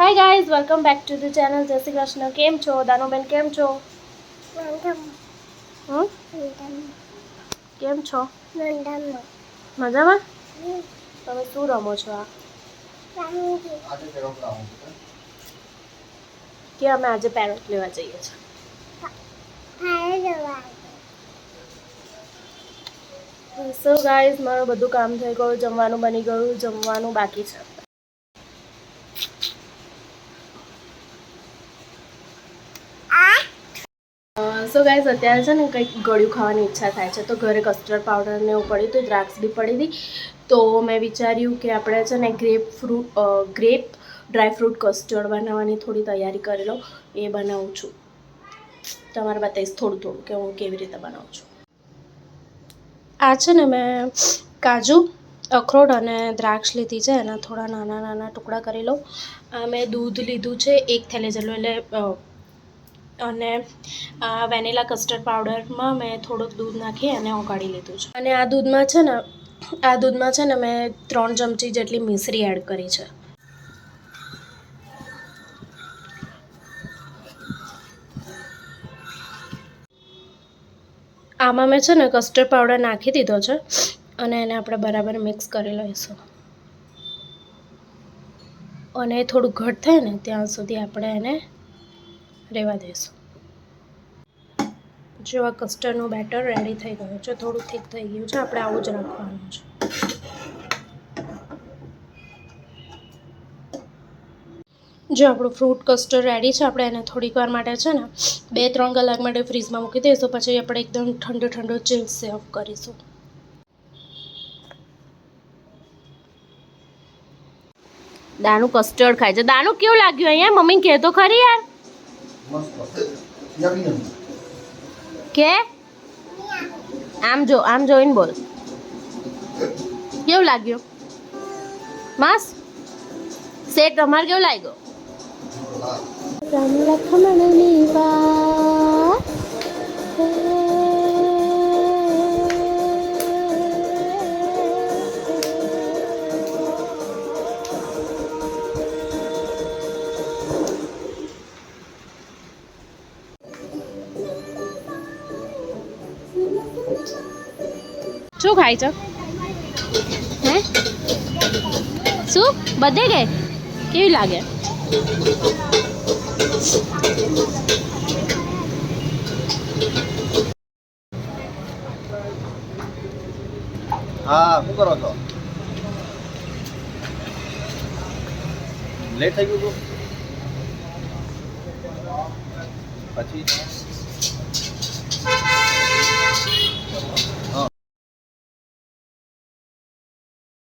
Hi guys welcome back to the channel જય શ્રી કૃષ્ણ કેમ છો દાનુબેન કેમ છો કેમ છો મજામાં તમે શું રમો છો આ કે અમે આજે પેરોટ લેવા જઈએ છીએ. સો ગાઈઝ મારું બધું કામ થઈ ગયું જમવાનું બની ગયું જમવાનું બાકી છે. સો ગાઈઝ અત્યારે છે ને કંઈક ગળ્યું ખાવાની ઈચ્છા થાય છે. તો ઘરે કસ્ટર્ડ પાવડરને એવું પડ્યું હતું, દ્રાક્ષ બી પડી હતી. તો મેં વિચાર્યું કે આપણે છે ને grape fruit grape dry fruit custard બનાવવાની થોડી તૈયારી કરી લો એ બનાવું છું. તમારે બતાવીશ થોડું થોડું કે હું કેવી રીતે બનાવું છું. આ છે ને મેં કાજુ, અખરોટ અને દ્રાક્ષ લીધી છે. એના થોડા નાના નાના ટુકડા કરી લઉં. મેં દૂધ લીધું છે, એક થેલી જેટલું એટલે અને વેનીલા કસ્ટર્ડ પાવડરમાં મેં થોડુંક દૂધ નાખી અને ઓગાળી લીધું છે. અને આ દૂધમાં છે ને, આ દૂધમાં છે ને મેં ત્રણ ચમચી જેટલી મિશ્રી એડ કરી છે. આમાં મેં છે ને કસ્ટર્ડ પાવડર નાખી દીધો છે અને એને આપણે બરાબર મિક્સ કરી લઈશું. અને થોડું ઘટ થાય ને, ત્યાં સુધી આપણે એને રહેવા દઈશું જો આ કસ્ટર્ડનું બેટર રેડી થઈ ગયું છે, થોડું થીક થઈ ગયું છે, આપણે આવું જ રાખવાનું છે. જો આપણું ફ્રૂટ કસ્ટર્ડ રેડી છે, આપણે એને થોડીક વાર માટે છે ને, બે ત્રણ કલાક માટે ફ્રીઝમાં મૂકી દઈશું, પછી આપણે એકદમ ઠંડો ઠંડો ચીલ સર્વ કરીશું. દાનું કસ્ટર્ડ ખાય છે. દાનું કેવું લાગ્યું અહીંયા? મમ્મી કહેતો ખરી યાર. કે? આમ જો, આમ જોઈને બોલ. કેવું લાગ્યું? મસ્ત? સેટ અમારે કેવું લાગ્યો? રામ લખમણની વાત. શું ખાય છો? હે? શું? બધે ગઈ કેવી લાગે? હા, શું કરો છો? લેટ થઈ ગયું પછી?